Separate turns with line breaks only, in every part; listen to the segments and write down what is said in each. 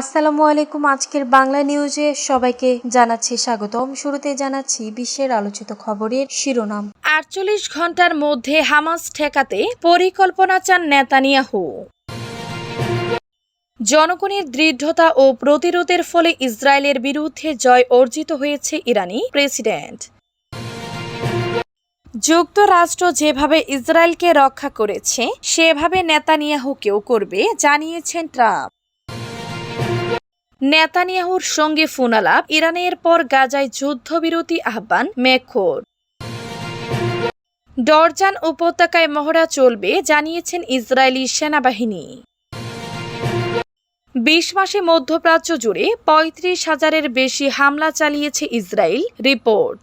আসসালামু আলাইকুম আজকের বাংলা নিউজে সবাইকে জানাচ্ছি স্বাগতম শুরুতে জানাচ্ছি বিশ্বের আলোচিত খবরের শিরোনাম আটচল্লিশ ঘন্টার মধ্যে হামাস ঠেকাতে পরিকল্পনা চান নেতানিয়াহু জনগণের দৃঢ়তা ও প্রতিরোধের ফলে ইসরায়েলের বিরুদ্ধে জয় অর্জিত হয়েছে ইরানি প্রেসিডেন্ট যুক্তরাষ্ট্র যেভাবে ইসরায়েলকে রক্ষা করেছে সেভাবে নেতানিয়াহুকেও করবে জানিয়েছেন ট্রাম্প নেতানিয়াহুর সঙ্গে ফোনালাপ ইরানের পর গাজায় যুদ্ধবিরতি আহ্বান মেখোর ডরজান উপত্যকায় মহড়া চলবে জানিয়েছেন ইসরায়েলি সেনাবাহিনী বিশ মাসে মধ্যপ্রাচ্য জুড়ে পঁয়ত্রিশ হাজারের বেশি হামলা চালিয়েছে ইসরায়েল রিপোর্ট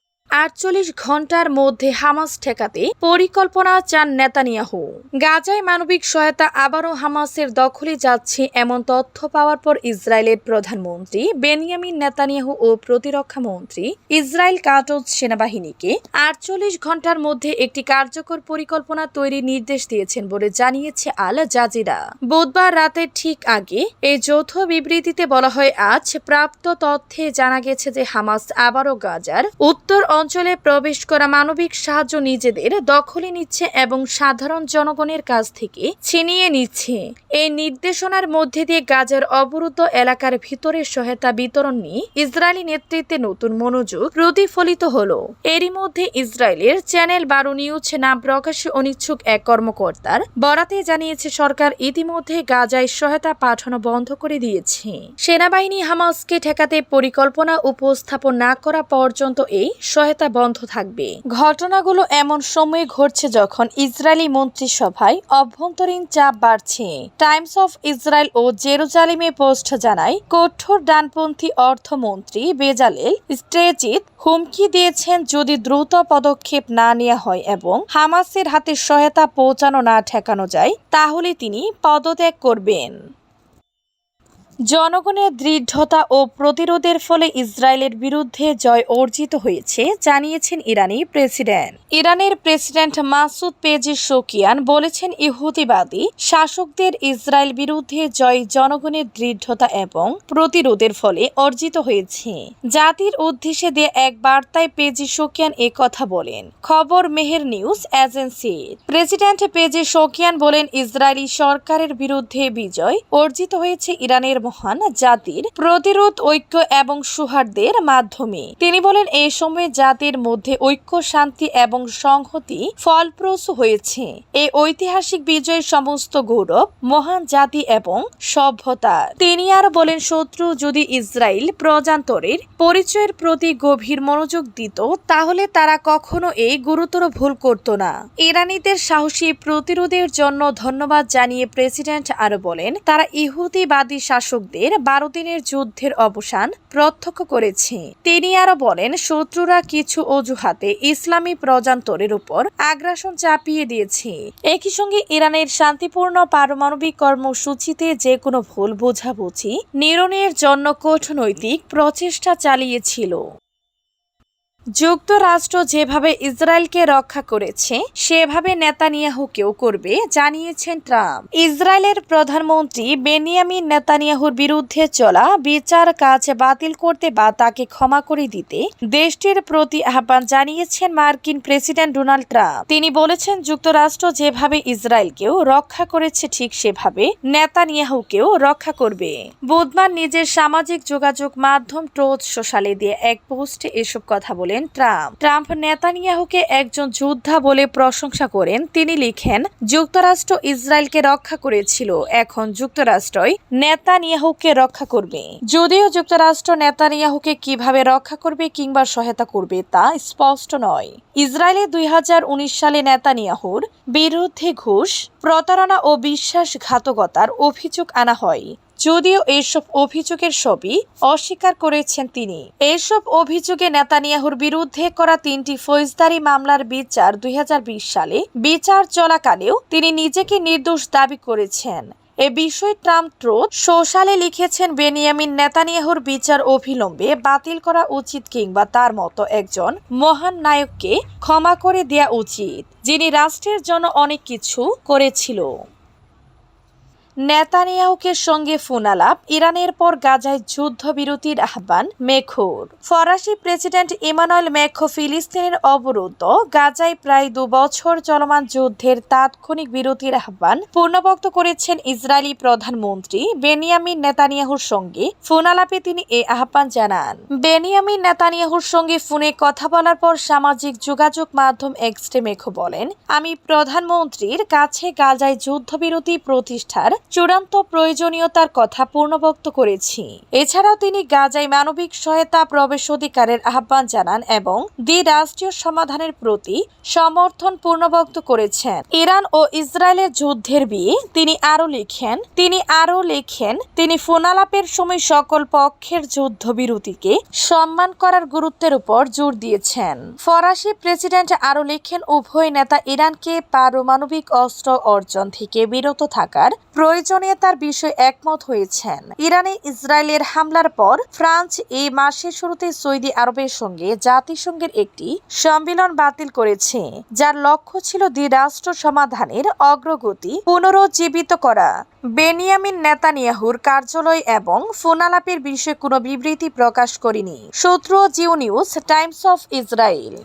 আটচল্লিশ ঘন্টার মধ্যে হামাস ঠেকাতে পরিকল্পনা চান নেতানিয়াহু গাজায় মানবিক সহায়তা আবারও হামাসের দখলে যাচ্ছে এমন তথ্য পাওয়ার পর ইসরায়েলের প্রধানমন্ত্রী বেনিয়ামিন নেতানিয়াহু ও প্রতিরক্ষা মন্ত্রী ইসরায়েল কাটজ সেনাবাহিনীকে আটচল্লিশ ঘন্টার মধ্যে একটি কার্যকর পরিকল্পনা তৈরির নির্দেশ দিয়েছেন বলে জানিয়েছে আল জাজিরা বুধবার রাতের ঠিক আগে এই যৌথ বিবৃতিতে বলা হয় আজ প্রাপ্ত তথ্যে জানা গেছে যে হামাস আবারও গাজার উত্তর অঞ্চলে প্রবেশ করা মানবিক সাহায্য নিজেদের দখলে নিচ্ছে এবং সাধারণ জনগণের কাছ থেকে ছিনিয়ে নিচ্ছে এই নির্দেশনার মধ্যে দিয়ে গাজার অবরুদ্ধ এলাকার ভিতরে সহায়তা বিতরণ নিয়ে ইসরায়েলি নেতৃত্বে নতুন মনোযোগ প্রতিফলিত হল এরই মধ্যে ইসরায়েলের চ্যানেল বারো নিউজ নাম প্রকাশে অনিচ্ছুক এক কর্মকর্তার বরাতে জানিয়েছে সরকার ইতিমধ্যে গাজায় সহায়তা পাঠানো বন্ধ করে দিয়েছে সেনাবাহিনী হামাসকে ঠেকাতে পরিকল্পনা উপস্থাপন না করা পর্যন্ত এই সহায়তা সহায়তা বন্ধ থাকবে ঘটনাগুলো এমন সময়ে ঘটছে যখন ইসরায়েলি মন্ত্রিসভায় অভ্যন্তরীণ চাপ বাড়ছে টাইমস অফ ইসরায়েল ও জেরুজালিমে পোস্ট জানায় কঠোর ডানপন্থী অর্থমন্ত্রী বেজালেল স্ট্রেজিত হুমকি দিয়েছেন যদি দ্রুত পদক্ষেপ না নেওয়া হয় এবং হামাসের হাতে সহায়তা পৌঁছানো না ঠেকানো যায় তাহলে তিনি পদত্যাগ করবেন জনগণের দৃঢ়তা ও প্রতিরোধের ফলে ইসরায়েলের বিরুদ্ধে জয় অর্জিত হয়েছে জানিয়েছেন ইরানি প্রেসিডেন্ট ইরানের প্রেসিডেন্ট মাসুদ পেজি শোকিয়ান বলেছেন ইহুদিবাদী শাসকদের ইসরায়েল বিরুদ্ধে জয় জনগণের দৃঢ়তা এবং প্রতিরোধের ফলে অর্জিত হয়েছে জাতির উদ্দেশ্যে দিয়ে এক বার্তায় পেজি শোকিয়ান এ কথা বলেন খবর Mehr News Agency President Pezeshkian বলেন ইসরায়েলি সরকারের বিরুদ্ধে বিজয় অর্জিত হয়েছে ইরানের মহান জাতির প্রতিরোধ ঐক্য এবং সুহার্দের মাধ্যমে তিনি বলেন এই সময়ে জাতির মধ্যে ঐক্য শান্তি এবং সংহতি ফলপ্রসূ হয়েছে এই ঐতিহাসিক বিজয়ের সমস্ত গৌরব মহান জাতি এবং সভ্যতা তিনি আর বলেন শত্রু যদি ইসরায়েল প্রজান্তরের পরিচয়ের প্রতি গভীর মনোযোগ দিত তাহলে তারা কখনো এই গুরুতর ভুল করত না ইরানিদের সাহসী প্রতিরোধের জন্য ধন্যবাদ জানিয়ে প্রেসিডেন্ট আরো বলেন তারা ইহুদিবাদী শাসন শাসকদের বারো দিনের যুদ্ধের অবসান প্রত্যক্ষ করেছে তিনি আরো বলেন শত্রুরা কিছু অজুহাতে ইসলামী প্রজান্তরের উপর আগ্রাসন চাপিয়ে দিয়েছে একই সঙ্গে ইরানের শান্তিপূর্ণ পারমাণবিক কর্মসূচিতে যে কোনো ভুল বোঝাবুঝি নিরণের জন্য কূটনৈতিক প্রচেষ্টা চালিয়েছিল যুক্তরাষ্ট্র যেভাবে ইসরায়েলকে রক্ষা করেছে সেভাবে নেতানিয়াহুকেও করবে জানিয়েছেন ট্রাম্প ইসরায়েলের প্রধানমন্ত্রী বেনিয়ামিন নেতানিয়াহুর বিরুদ্ধে চলা বিচার কাজ বাতিল করতে বা তাকে ক্ষমা করে দিতে দেশটির প্রতি আহ্বান জানিয়েছেন মার্কিন প্রেসিডেন্ট ডোনাল্ড ট্রাম্প তিনি বলেছেন যুক্তরাষ্ট্র যেভাবে ইসরায়েলকেও রক্ষা করেছে ঠিক সেভাবে নেতানিয়াহুকেও রক্ষা করবে বুধবার নিজের সামাজিক যোগাযোগ মাধ্যম ট্রোজ সোশ্যালে দিয়ে এক পোস্টে এসব কথা বলে বলেন ট্রাম্প ট্রাম্প নেতানিয়াহুকে একজন যোদ্ধা বলে প্রশংসা করেন তিনি লিখেন যুক্তরাষ্ট্র ইসরায়েলকে রক্ষা করেছিল এখন যুক্তরাষ্ট্রই নেতানিয়াহুকে রক্ষা করবে যদিও যুক্তরাষ্ট্র নেতানিয়াহুকে কিভাবে রক্ষা করবে কিংবা সহায়তা করবে তা স্পষ্ট নয় ইসরায়েলে দুই সালে নেতানিয়াহুর বিরুদ্ধে ঘুষ প্রতারণা ও বিশ্বাসঘাতকতার অভিযোগ আনা হয় যদিও এইসব অভিযোগের সবই অস্বীকার করেছেন তিনি এইসব অভিযোগে নেতানিয়াহুর বিরুদ্ধে করা তিনটি ফৌজদারি মামলার বিচার দুই সালে বিচার চলাকালেও তিনি নিজেকে নির্দোষ দাবি করেছেন এ বিষয়ে ট্রাম্প ট্রোথ সোশ্যালে লিখেছেন বেনিয়ামিন নেতানিয়াহুর বিচার অভিলম্বে বাতিল করা উচিত কিংবা তার মতো একজন মহান নায়ককে ক্ষমা করে দেয়া উচিত যিনি রাষ্ট্রের জন্য অনেক কিছু করেছিল নেতানিয়াহুকের সঙ্গে ফোনালাপ ইরানের পর গাজায় যুদ্ধবিরতির আহ্বান মেখুর ফরাসি প্রেসিডেন্ট ইমানুয়েল মেখো ফিলিস্তিনের অবরুদ্ধ গাজায় প্রায় দুবছর চলমান যুদ্ধের তাৎক্ষণিক বিরতির আহ্বান পূর্ণবক্ত করেছেন ইসরায়েলি প্রধানমন্ত্রী বেনিয়ামিন নেতানিয়াহুর সঙ্গে ফোনালাপে তিনি এ আহ্বান জানান বেনিয়ামিন নেতানিয়াহুর সঙ্গে ফোনে কথা বলার পর সামাজিক যোগাযোগ মাধ্যম এক্সটে মেখো বলেন আমি প্রধানমন্ত্রীর কাছে গাজায় যুদ্ধবিরতি প্রতিষ্ঠার চূড়ান্ত প্রয়োজনীয়তার কথা পূর্ণবক্ত করেছি এছাড়াও তিনি গাজায় মানবিক সহায়তা প্রবেশ অধিকারের আহ্বান জানান এবং দ্বি রাষ্ট্রীয় সমাধানের প্রতি সমর্থন পূর্ণবক্ত করেছেন ইরান ও ইসরায়েলের যুদ্ধের বিয়ে তিনি আরও লিখেন তিনি আরও লেখেন তিনি ফোনালাপের সময় সকল পক্ষের যুদ্ধবিরতিকে সম্মান করার গুরুত্বের উপর জোর দিয়েছেন ফরাসি প্রেসিডেন্ট আরও লেখেন উভয় নেতা ইরানকে পারমাণবিক অস্ত্র অর্জন থেকে বিরত থাকার প্রয়োজন প্রয়োজনীয়তার বিষয়ে একমত হয়েছেন ইরানে ইসরায়েলের হামলার পর ফ্রান্স এই মাসের শুরুতে সৌদি আরবের সঙ্গে জাতিসংঘের একটি সম্মেলন বাতিল করেছে যার লক্ষ্য ছিল দ্বিরাষ্ট্র সমাধানের অগ্রগতি পুনরুজ্জীবিত করা বেনিয়ামিন নেতানিয়াহুর কার্যালয় এবং ফোনালাপের বিষয়ে কোনো বিবৃতি প্রকাশ করেনি সূত্র Geo News Times of Israel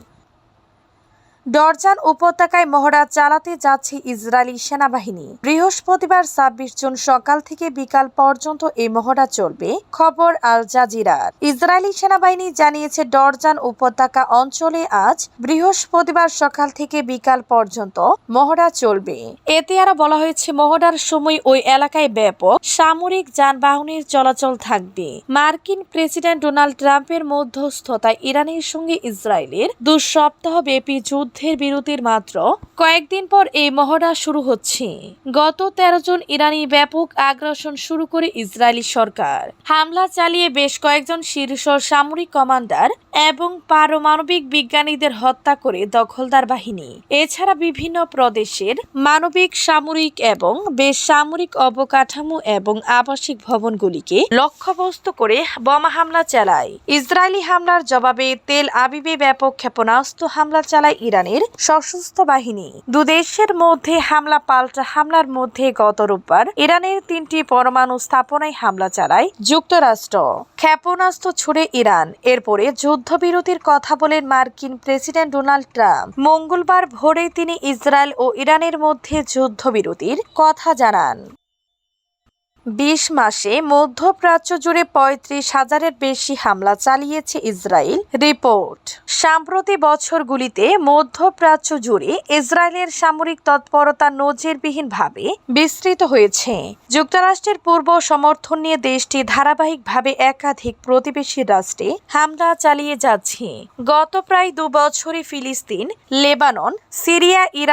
Jordan উপত্যকায় মহড়া চালাতে যাচ্ছে ইসরায়েলি সেনাবাহিনী বৃহস্পতিবার ছাব্বিশ জুন সকাল থেকে বিকাল পর্যন্ত এই মহড়া চলবে খবর আল জাজিরার ইসরায়েলি সেনাবাহিনী জানিয়েছে ডরজান উপত্যকা অঞ্চলে আজ বৃহস্পতিবার সকাল থেকে বিকাল পর্যন্ত মহড়া চলবে এতে আরো বলা হয়েছে মহড়ার সময় ওই এলাকায় ব্যাপক সামরিক যানবাহনের চলাচল থাকবে মার্কিন প্রেসিডেন্ট ডোনাল্ড ট্রাম্পের মধ্যস্থতায় ইরানের সঙ্গে ইসরায়েলের দু সপ্তাহ ব্যাপী যুদ্ধ যুদ্ধের বিরতির মাত্র কয়েকদিন পর এই মহড়া শুরু হচ্ছে গত ১৩ জন ইরানি ব্যাপক আগ্রাসন শুরু করে ইসরায়েলি সরকার হামলা চালিয়ে বেশ কয়েকজন শীর্ষ সামরিক কমান্ডার এবং পারমাণবিক বিজ্ঞানীদের হত্যা করে দখলদার বাহিনী এছাড়া বিভিন্ন প্রদেশের মানবিক সামরিক এবং বেসামরিক অবকাঠামো এবং আবাসিক ভবনগুলিকে লক্ষ্যবস্তু করে বোমা হামলা চালায় ইসরায়েলি হামলার জবাবে তেল আবিবে ব্যাপক ক্ষেপণাস্ত্র হামলা চালায় ইরানের সশস্ত্র বাহিনী দুদেশের মধ্যে হামলা পাল্টা হামলার মধ্যে গত রোববার ইরানের তিনটি পরমাণু স্থাপনায় হামলা চালায় যুক্তরাষ্ট্র ক্ষেপণাস্ত্র ছুড়ে ইরান এরপরে যুদ্ধবিরতির কথা বলেন মার্কিন প্রেসিডেন্ট ডোনাল্ড ট্রাম্প মঙ্গলবার ভোরে তিনি ইসরায়েল ও ইরানের মধ্যে যুদ্ধবিরতির কথা জানান বিশ মাসে মধ্যপ্রাচ্য জুড়ে পঁয়ত্রিশ হাজারের বেশি হামলা চালিয়েছে ইসরায়েল রিপোর্ট সাম্প্রতি বছরগুলিতে মধ্যপ্রাচ্য জুড়ে ইসরায়েলের সামরিক তৎপরতা নজিরবিহীনভাবে বিস্তৃত হয়েছে যুক্তরাষ্ট্রের পূর্ব সমর্থন নিয়ে দেশটি ধারাবাহিকভাবে একাধিক প্রতিবেশী রাষ্ট্রে হামলা চালিয়ে যাচ্ছে গত প্রায় দু বছরে ফিলিস্তিন লেবানন সিরিয়া ইরান